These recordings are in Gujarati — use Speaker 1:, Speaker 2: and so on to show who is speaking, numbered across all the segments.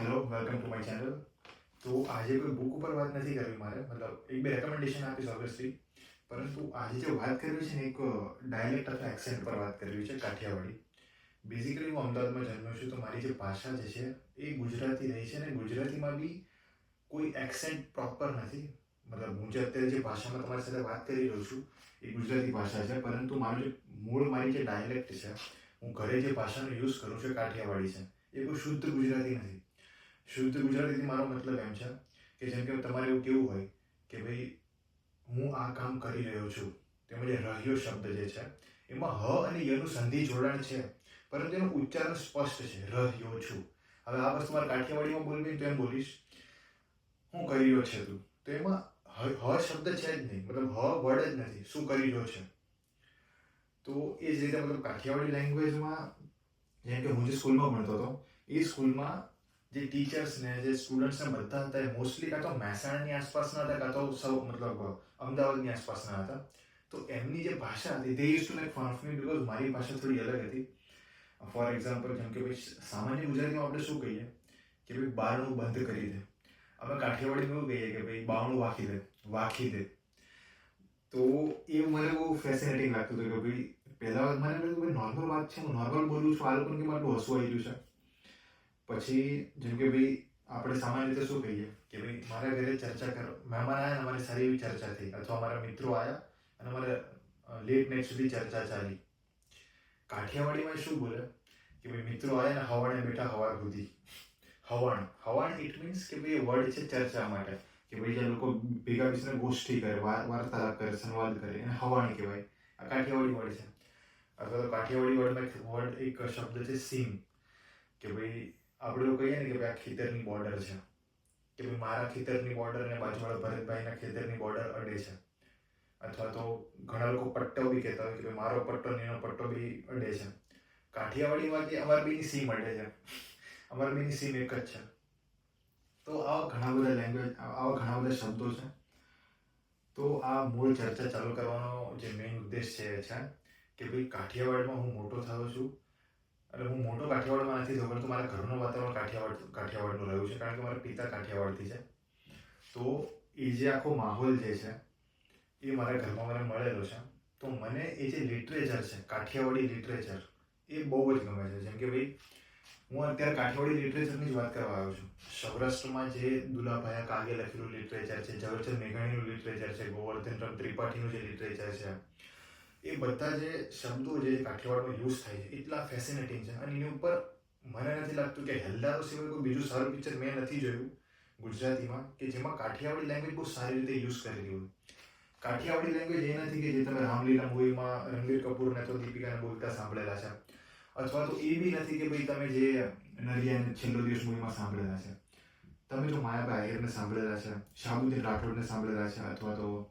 Speaker 1: Hello welcome to my channel તો આજે કોઈ બુક ઉપર વાત નથી કરવી મારે. મતલબ એક બે રેકમેન્ડેશન આપીશ ઓબ્વિયસલી પરંતુ આજે જે વાત કરવી છે ને, એક ડાયલેક્ટ અથવા એક્સેન્ટ પર વાત કરવી છે, કાઠિયાવાડી. બેઝિકલી હું અમદાવાદમાં જન્મ્યો છું, તો મારી જે ભાષા જે છે, એ ગુજરાતી રહી છે અને ગુજરાતીમાં બી કોઈ એક્સેન્ટ પ્રોપર નથી. મતલબ હું જે અત્યારે જે ભાષામાં તમારી સાથે વાત કરી રહ્યો છું, એ ગુજરાતી ભાષા છે. પરંતુ મારું જે મૂળ, મારી જે ડાયલેક્ટ છે, હું ઘરે જે ભાષાનો યુઝ કરું છું કાઠિયાવાડી છે. એ કોઈ શુદ્ધ ગુજરાતી નથી. શુદ્ધ ગુજરાતીથી મારો મતલબ એમ છે કે જેમ કે તમારે એવું કેવું હોય કે ભાઈ, હું આ કામ કરી રહ્યો છું. તેમજ રહ્યો શબ્દ જે છે, એમાં હ અને યનું સંધિ જોડાણ છે. પરંતુ એનું ઉચ્ચારણ સ્પષ્ટ છે, રહ્યો છું. હવે આ વસ્તુ મારે કાઠિયાવાડીમાં બોલવી તો એમ બોલીશ, હું કરી રહ્યો છે તું. તો એમાં હ શબ્દ છે જ નહીં. મતલબ હ વર્ડ જ નથી. શું કરી રહ્યો છે? તો એ જ રીતે મતલબ કાઠિયાવાડી લેંગ્વેજમાં જેમ કે હું જે સ્કૂલમાં ભણતો હતો, એ સ્કૂલમાં જે ટીચર્સ ને, જે સ્ટુડન્ટ્સ ને બધા હતા એ મોસ્ટલી કાં તો મહેસાણાની આસપાસના હતા, કાં તો સૌ મતલબ અમદાવાદની આસપાસના હતા. તો એમની જે ભાષા હતી તે use to like fun me because મારી ભાષા થોડી અલગ હતી. ફોર એક્ઝામ્પલ જેમ કે ભાઈ સામાન્ય ગુજરાતીમાં આપણે શું કહીએ? કે ભાઈ બારણું બંધ કરી દે. અમે કાઠિયાવાડીમાં એવું કહીએ કે ભાઈ બારણું વાંખી દે વાંખી દે. તો એ મને બહુ ફેસિનેટિંગ લાગતું હતું કે ભાઈ પહેલા મને લાગ્યું ભાઈ નોર્મલ વાત છે, હું નોર્મલ બોલું છું, આ લોકોને કે મારું હસવું આવી ગયું છે? પછી જેમ કે ભાઈ, આપણે સામાન્ય રીતે શું કહીએ? કે ભાઈ, મારા ઘરે ચર્ચા કરો, મહેમાન આવ્યા ને અમારી સારી એવી ચર્ચા થઈ. અથવા મારા મિત્રો આવ્યા અને અમારે લેટ નાઇટ સુધી ચર્ચા ચાલી. કાઠિયાવાડીમાં શું બોલે? કે ભાઈ, મિત્રો આવ્યા ને હવાણે બેઠા હવા સુધી. હવાણ. હવાણ ઇટ મીન્સ કે ભાઈ વર્ડ છે ચર્ચા માટે. કે ભાઈ જે લોકો ભેગા બેસીને ગોષ્ઠી કરે, વા- વાર્તાલાપ કરે, સંવાદ કરે, એને હવાણ કહેવાય. આ કાઠિયાવાડી વર્ડ છે. અથવા તો કાઠિયાવાડી વર્ડમાં એક વર્ડ એક શબ્દ છે સીમ કે ભાઈ આપણે એવું કહીએ ને કે ભાઈ આ ખેતરની બોર્ડર છે. કે ભાઈ મારા ખેતરની બોર્ડર અને બાજુવાળા ભરતભાઈના ખેતરની બોર્ડર અડે છે. અથવા તો ઘણા લોકો પટ્ટો બી કહેતા હોય કે ભાઈ મારો પટ્ટો ને એનો પટ્ટો બી અડે છે. કાઠિયાવાડીમાં કે અમાર બેની સીમ અડે છે. અમારા બેની સીમ એક જ છે. તો આવા ઘણા બધા લેંગ્વેજ આવા ઘણા બધા શબ્દો છે. તો આ મૂળ ચર્ચા ચાલુ કરવાનો જે મેઇન ઉદ્દેશ છે કે ભાઈ કાઠિયાવાડમાં હું મોટો થયો છું. એટલે હું મોટો કાઠિયાવાડમાં નથી થયો પરંતુ મારા ઘરનું વાતાવરણ કાઠિયાવાડ, કાઠિયાવાડનું રહ્યું છે, કારણ કે મારા પિતા કાઠિયાવાડથી છે. તો એ જે આખો માહોલ જે છે, એ મારા ઘરમાં મને મળેલો છે. તો મને એ જે લિટરેચર છે, કાઠિયાવાડી લિટરેચર એ બહુ જ ગમે છે. જેમ કે ભાઈ, હું અત્યારે કાઠિયાવાડી લિટરેચરની જ વાત કરવા આવ્યો છું. સૌરાષ્ટ્રમાં જે દુલાભાયા કાગે લખેલું લિટરેચર છે, ઝવેરચંદ મેઘાણીનું લિટરેચર છે ગોવર્ધન ત્રિપાઠીનું જે લિટરેચર છે એ બધા જે શબ્દો જે કાઠિયાવાડમાં યુઝ થાય છે, એટલા ફેસિનેટિંગ છે. અને એની ઉપર મને નથી લાગતું કે હેલ્લારો સિવાય કોઈ બીજું સારું પિક્ચર મેં નથી જોયું ગુજરાતીમાં, કે જેમાં કાઠિયાવાડી લેંગ્વેજ બહુ સારી રીતે યુઝ કરેલી હોય. કાઠિયાવાડી લેંગ્વેજ એ નથી કે જે તમે રામલીલા મૂવીમાં રણવીર કપૂરને તો દીપિકાને બોલતા સાંભળેલા છે. અથવા તો એ બી નથી કે ભાઈ તમે જે નરિયાને છેલ્લો દિવસ મૂવીમાં સાંભળેલા છે. તમે જો માયાભાઈ આહિરને સાંભળેલા છે, શાહબુદ્દીન રાઠોડને સાંભળેલા છે, અથવા તો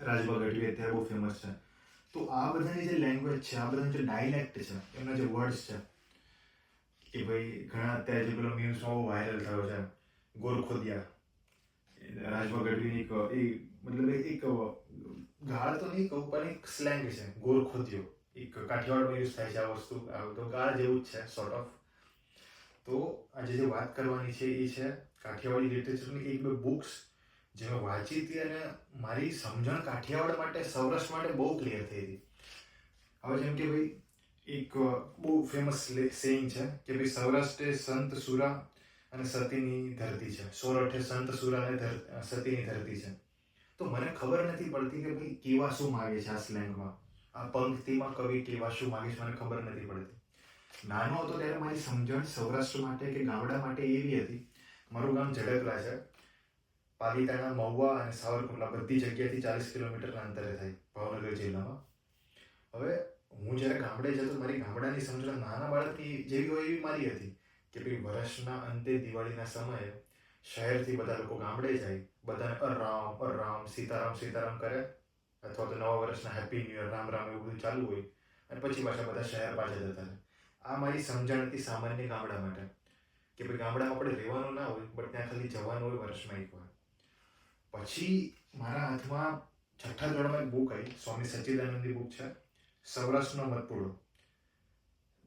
Speaker 1: રાજભા ગઢવી અત્યારે બહુ ફેમસ છે. તો આ બધાની જે લેંગ્વેજ છે, આ બધાની જે ડાયલેક્ટ છે, એમના જે વર્ડ્સ છે, કે ભાઈ ઘણા અત્યારે જે પેલો મીમ્સમાં વાયરલ થયો છે, ગોરખોદિયા રાજભા ગઢવીની એક, એ મતલબ એક ગાળ તો નહીં કહું, પણ એક સ્લેંગ છે, ગોરખોદિયો. એક કાઠિયાવાડમાં યુઝ થાય છે આ વસ્તુ તો ગાળ જેવું જ છે સોર્ટ ઓફ તો આજે જે વાત કરવાની છે એ છે, કાઠિયાવાડી લિટરેચરની એક બે બુક્સ જે મેં વાંચી હતી અને મારી સમજણ કાઠિયાવાડ માટે, સૌરાષ્ટ્ર માટે બહુ ક્લિયર થઈ હતી. હવે જેમ કે ભાઈ, એક બહુ ફેમસ સેઇંગ છે કે ભાઈ, સૌરાષ્ટ્ર એ સંત સુરા અને સતીની ધરતી છે. સોરઠે સંત સુરા અને સતીની ધરતી છે. તો મને ખબર નથી પડતી કે ભાઈ, કેવા શું માગે છે આ સ્લેંગમાં આ પંક્તિમાં કવિ કેવા શું માગે છે, મને ખબર નથી પડતી. નાનો હતો ત્યારે મારી સમજણ સૌરાષ્ટ્ર માટે કે ગામડા માટે એવી હતી. મારું ગામ ઝડકલા છે. પાલિતાણા મહુવા અને સાવરકુંડલા બધી જગ્યાએથી ચાલીસ કિલોમીટરના અંતરે થાય, ભાવનગર જિલ્લામાં. હવે હું જ્યારે ગામડે જતો, મારી ગામડાની સમજણ નાના બાળકની જેવી હોય એવી મારી હતી કે ભાઈ વર્ષના અંતે દિવાળીના સમયે શહેરથી બધા લોકો ગામડે જાય, બધાને અર રામ અર રામ સીતારામ સીતારામ કરે, અથવા તો નવા વર્ષના happy new year Ram Ram એવું બધું ચાલુ હોય અને પછી પાછા બધા શહેર પાછા જતા રહે. આ મારી સમજણ હતી સામાન્ય ગામડા માટે કે ભાઈ ગામડામાં આપણે રહેવાનું ના હોય બટ ત્યાં ખાલી જવાનું હોય વર્ષમાં એકવાર પછી મારા હાથમાં છઠ્ઠા ધોરણમાં એક બુક આવી, સ્વામી સચ્ચિદાનંદની બુક છે. સૌરાષ્ટ્રનો મતપૂર્ણ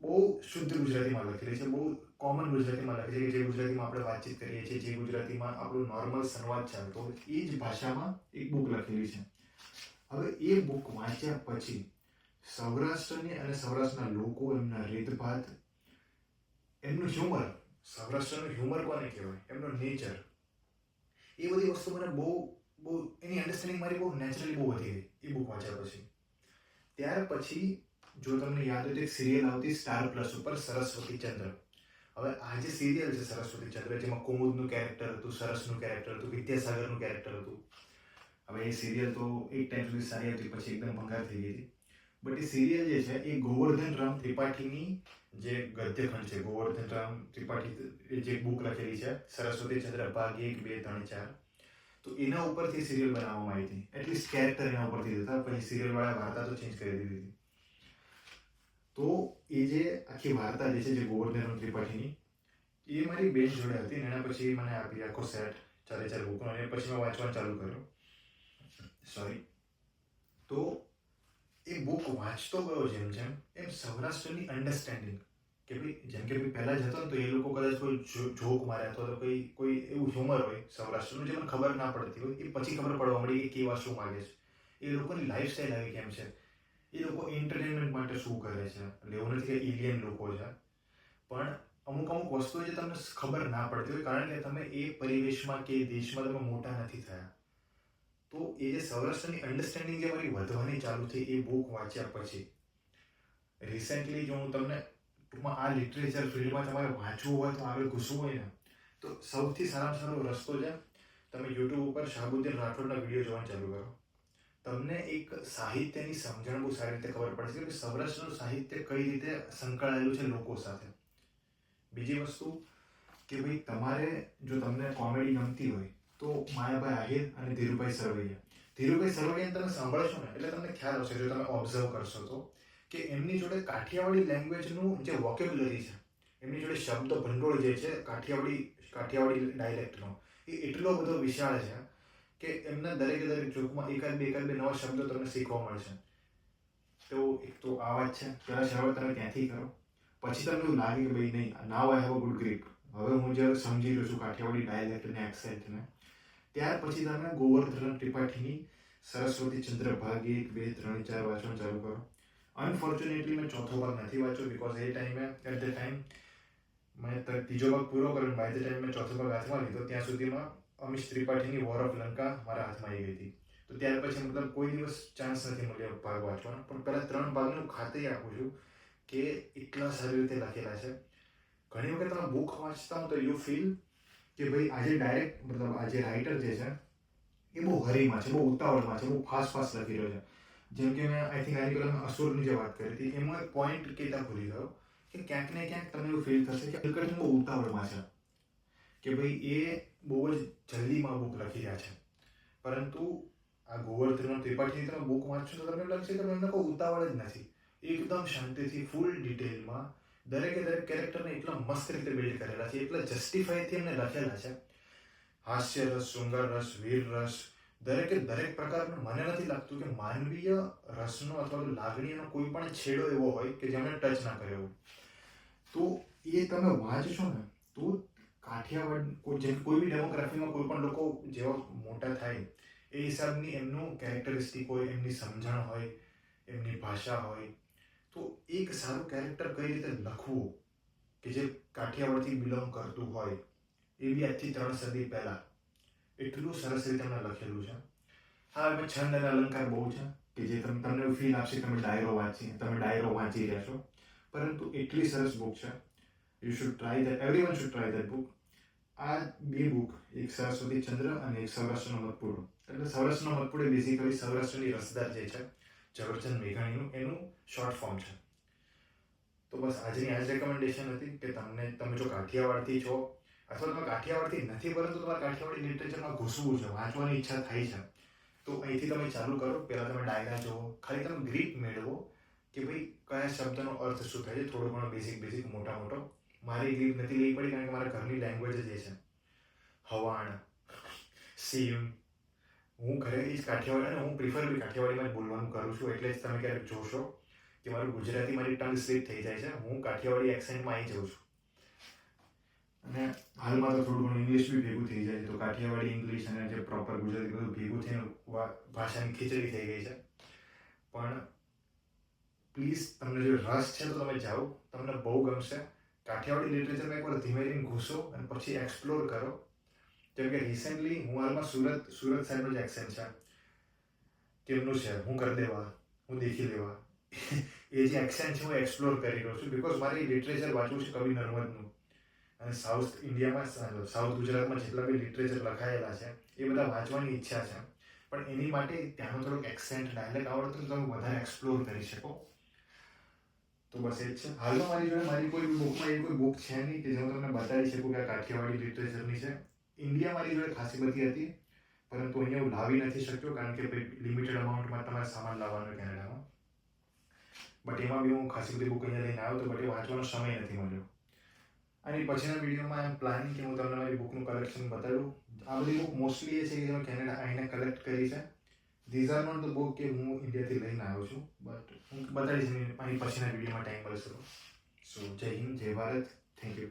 Speaker 1: બહુ શુદ્ધ ગુજરાતીમાં લખેલી છે, બહુ કોમન ગુજરાતીમાં લખેલી છે જે ગુજરાતીમાં આપણે વાતચીત કરીએ છીએ, જે ગુજરાતીમાં આપણું નોર્મલ સંવાદ ચાલતો એ જ ભાષામાં એક બુક લખેલી છે. હવે એ બુક વાંચ્યા પછી સૌરાષ્ટ્રની અને સૌરાષ્ટ્રના લોકો એમના રીતભાત, એમનું હ્યુમર સૌરાષ્ટ્રનું હ્યુમર કોને કહેવાય? એમનો નેચર એ બધી વસ્તુ મને બહુ બહુ, એની અન્ડરસ્ટેન્ડિંગ મારી બહુ નેચરલી બહુ વધી ગઈ એ બુક વાંચ્યા પછી. ત્યાર પછી જો તમને યાદ હોય તો એક સિરિયલ આવતી સ્ટાર પ્લસ ઉપર સરસ્વતી ચંદ્ર. હવે આ જે સિરિયલ છે સરસ્વતી ચંદ્ર, જેમાં કુમુદનું કેરેક્ટર હતું, સરસનું કેરેક્ટર હતું, વિદ્યાસાગરનું કેરેક્ટર હતું. હવે એ સિરિયલ તો એક ટાઈમ સુધી સારી હતી, પછી એકદમ ભંગાર થઈ ગઈ હતી. બટ એ સિરિયલ જે છે, એ ગોવર્ધન રામ ત્રિપાઠીની જે ગદ્યખંડ છે, ગોવર્ધન રામ ત્રિપાઠી જે બુક લખેલી છે, સરસ્વતી ચંદ્ર ભાગ એક, બે, ત્રણ, ચાર. તો એના ઉપરથી સિરિયલ બનાવવામાં આવી હતી. એટલીસ્ટ કેરેક્ટર એના ઉપરથી હતા પછી સિરિયલ વાળા વાર્તા તો ચેન્જ કરી દીધી હતી. તો એ જે આખી વાર્તા જે છે, જે ગોવર્ધન ત્રિપાઠીની, એ મારી બેન જોડે હતી અને એના પછી મને આપી આખો સેટ ચારે ચાર બુકનો અને પછી મેં વાંચવાનું ચાલુ કર્યું. સોરી તો એ બુક વાંચતો ગયો જેમ જેમ એમ સૌરાષ્ટ્રની અન્ડરસ્ટેન્ડિંગ કે ભાઈ જેમ કે પહેલાં જ હતો ને તો એ લોકો કદાચ કોઈ જોક માર્યા અથવા કોઈ કોઈ એવું હ્યુમર હોય સૌરાષ્ટ્રનું જે મને ખબર ના પડતી હોય, એ પછી ખબર પડવા મળી કે કેવા શું માગે છે. એ લોકોની લાઈફસ્ટાઈલ આવી કેમ છે? એ લોકો એન્ટરટેનમેન્ટ માટે શું કરે છે? એટલે એવું નથી કે એલિયન લોકો છે. પણ અમુક અમુક વસ્તુઓ જે તમને ખબર ના પડતી હોય, કારણ કે તમે એ પરિવેશમાં કે દેશમાં તમે મોટા નથી થયા. તો એ જે સૌરાષ્ટ્રની અન્ડરસ્ટેન્ડિંગ જે મારી વધવાની ચાલુ થઈ એ બુક વાંચ્યા પછી. રિસેન્ટલી જો હું તમને ટૂંકમાં આ લિટરેચર ફિલ્ડમાં તમારે વાંચવું હોય તો આગળ ઘૂસવું હોય ને, તો સૌથી સારામાં સારો રસ્તો છે, તમે યુટ્યુબ ઉપર શાહબુદ્દીન રાઠોડના વીડિયો જોવાનું ચાલુ કરો. તમને એક સાહિત્યની સમજણ બહુ સારી રીતે ખબર પડશે કે સૌરાષ્ટ્રનું સાહિત્ય કઈ રીતે સંકળાયેલું છે લોકો સાથે. બીજી વસ્તુ કે ભાઈ તમારે જો તમને કોમેડી ગમતી હોય તો માયાભાઈ આહિર અને ધીરુભાઈ સરવૈયા. ધીરુભાઈ સરવૈયાને તમે સાંભળશો ને, એટલે તમને ખ્યાલ આવશે જો તમે ઓબ્ઝર્વ કરશો તો, કે એમની જોડે કાઠિયાવાડી લેંગ્વેજનું જે વોકેબ્યુલરી છે, એમની જોડે શબ્દ ભંડોળ જે છે, કાઠિયાવાડી કાઠિયાવાડી ડાયલેક્ટનો એ એટલો બધો વિશાળ છે કે એમના દરેકે દરેક જોકમાં એકાદ બે એકાદ બે નવા શબ્દો તમને શીખવા મળશે. તો એક તો આ વાત છે, પહેલાં શરૂઆત તમે ત્યાંથી કરો. પછી તમને એવું લાગે કે ભાઈ નહીં now I have a good grip હવે હું જ્યારે સમજી રહ્યો છું કાઠિયાવાડી ડાયલેક્ટ અને એક્સેન્ટને ત્યાર પછી તમે ગોવર્ધન ત્રિપાઠીની સરસ્વતી ચંદ્ર ભાગ એક, બે, ત્રણ, ચાર વાંચવાનું ચાલુ કરો. અનફોર્ચ્યુનેટલી મેં ચોથો ભાગ નથી વાંચ્યો બિકોઝ એ ટાઈમે એટ ધ ટાઈમ મેં ત્રીજો ભાગ પૂરો કર્યો બાય ધ ટાઈમ મેં ચોથો ભાગ હાથમાં લીધો, ત્યાં સુધીમાં અમિશ ત્રિપાઠીની વોર ઓફ લંકા મારા હાથમાં આવી ગઈ હતી. તો ત્યાર પછી મતલબ કોઈ દિવસ ચાન્સ નથી મળ્યો ભાગ વાંચવાનો. પણ પહેલાં ત્રણ ભાગનું ખાતે આપું છું કે એટલા સારી રીતે લખેલા છે. ઘણી વખત તમે બુક વાંચતા હો તો યુ ફીલ કે ભાઈ આજે ડાયરેક્ટ મતલબ આજે રાઇટર જે છે, એ બહુ હરીમાં છે, બહુ ઉતાવળમાં છે, બહુ ફાસ્ટ ફાસ્ટ લખી રહ્યો છે. જેમ કે મેં આઈ થિંક આની પહેલાં અસુરની જે વાત કરી હતી, એમાં એક પોઈન્ટ કેટલા ભૂલી ગયો? કે ક્યાંક ને ક્યાંક તમને એવું ફીલ થશે કે અલકટ બહુ ઉતાવળમાં છે. કે ભાઈ એ બહુ જ જલ્દીમાં બુક લખી રહ્યા છે. પરંતુ આ ગોવર્ધન ત્રિપાઠીની તમે બુક વાંચશો તો તમને લાગશે કે એમને કોઈ ઉતાવળ જ નથી. એકદમ શાંતિથી ફૂલ ડિટેલમાં દરેકે દરેક કેરેક્ટરને એટલા મસ્ત રીતે બિલ્ડ કરેલા છે, એટલા જસ્ટિફાઈથી એમને લખેલા છે. હાસ્ય રસ, શૃંગાર રસ, વીર રસ, દરેકે દરેક પ્રકારનું મને નથી લાગતું કે માનવીય રસનો અથવા તો લાગણીનો કોઈ પણ છેડો એવો હોય કે જેમણે ટચ ના કર્યો તો એ તમે વાંચશો ને, તો કાઠિયાવાડ જેમ કોઈ બી ડેમોગ્રાફીમાં કોઈ પણ લોકો જેવા મોટા થાય, એ હિસાબની એમનું કેરેક્ટરિસ્ટિક હોય, એમની સમજણ હોય, એમની ભાષા હોય તો એક સારું કેરેક્ટર કઈ રીતે લખવું કે જે કાઠિયાવાડથી બિલોંગ કરતું હોય, એ બી આજથી ત્રણ સદી પહેલાં. એટલું સરસ રીતે એમણે લખેલું છે. હા એમાં છંદ અને અલંકાર બહુ છે, કે જે તમે, તમને ફીલ આપશે તમે ડાયરો વાંચી, તમે ડાયરો વાંચી રહેશો પરંતુ એટલી સરસ બુક છે. You should try that everyone should try that book આ બે બુક એક સરસ્વતી ચંદ્ર અને એક સૌરાષ્ટ્રનો મતપુડો એટલે સૌરાષ્ટ્રનો મતપુડો બેઝિકલી સૌરાષ્ટ્રની રસદાર જે છે ઝવેરચંદ મેઘાણીનું, એનું શોર્ટ ફોર્મ છે. તો બસ આજની આજ રેકમેન્ડેશન હતી કે તમને, તમે જો કાઠિયાવાડથી છો, અથવા તમે કાઠિયાવાડથી નથી, પરંતુ તમારે કાઠિયાવાડી લિટરેચરમાં ઘૂસવું છે, વાંચવાની ઈચ્છા થાય છે. તો અહીંથી તમે ચાલુ કરો, પહેલાં તમે ડાયરા જુઓ, ખાલી તમે ગ્રીપ મેળવો કે ભાઈ કયા શબ્દનો અર્થ શું થાય છે, થોડો ઘણો બેઝિક બેઝિક મોટા મોટો. મારી ગ્રીપ નથી લેવી પડી કારણ કે મારા ઘરની લેંગ્વેજ જ એ છે. હવાણ, સીમ હું ઘરે જ કાઠિયાવાડી અને હું પ્રિફર બી કાઠિયાવાડીમાં જ બોલવાનું કરું છું. એટલે જ તમે ક્યારેક જોશો કે મારું ગુજરાતી મારી ટંગ સ્લીપ થઈ જાય છે. હું કાઠિયાવાડી એક્સેન્ટમાં આવી જાઉં છું. અને હાલમાં તો થોડું ઘણું ઇંગ્લિશ બી ભેગું થઈ જાય છે. તો કાઠિયાવાડી ઇંગ્લિશ અને જે પ્રોપર ગુજરાતી બધું ભેગું થઈને ભાષાની ખીચડી થઈ ગઈ છે. પણ પ્લીઝ તમને જો રસ છે તો તમે જાઓ. તમને બહુ ગમશે. કાઠિયાવાડી લિટરેચરમાં એકવાર ધીમે ધીમે ઘૂસો અને પછી એક્સપ્લોર કરો. જેમ કે રિસેન્ટલી હું હાલમાં સુરત સુરત સાહેબનો જ એક્સેન્ટ છે કેમનું છે હું કરી દેવા હું દેખી લેવા એ જે એક્સેન્ટ છે હું એક્સપ્લોર કરી રહ્યો છું બિકોઝ મારે લિટરેચર વાંચવું છે કવિ નર્મદનું અને સાઉથ ઇન્ડિયામાં સાઉથ ગુજરાતમાં જેટલા બી લિટરેચર લખાયેલા છે એ બધા વાંચવાની ઈચ્છા છે પણ એની માટે ત્યાંનો થોડોક એક્સેન્ટ ડાયલેક્ટ આવડતો તો તમે વધારે એક્સપ્લોર કરી શકો તો બસ એ જ છે હાલમાં મારી જોડે મારી કોઈ બુકમાં એવી કોઈ બુક છે નહીં કે જે હું તમને બતાવી શકું કે આ કાઠિયાવાડી લિટરેચરની છે ઇન્ડિયા મારી જોડે ખાસી બધી હતી, પરંતુ અહીંયા હું લાવી નથી શક્યો, કારણ કે લિમિટેડ અમાઉન્ટમાં તમારે સામાન લાવવાનો કેનેડામાં. બટ એમાં બી હું ખાસી બધી બુક અહીંયા લઈને આવ્યો તો બટ એ વાંચવાનો સમય નથી મળ્યો. અને પછીના વિડીયોમાં એમ પ્લાનિંગ કે હું તમને મારી બુકનું કલેક્શન બતાવું આ બધી બુક મોસ્ટલી એ છે કે કેનેડા આવીને કલેક્ટ કરી છે. These are not the book કે હું ઇન્ડિયાથી લઈને આવ્યો છું બટ હું બતાવીશ એની પછીના વિડીયોમાં ટાઈમ મળશે સો જય હિન્દ, જય ભારત. Thank you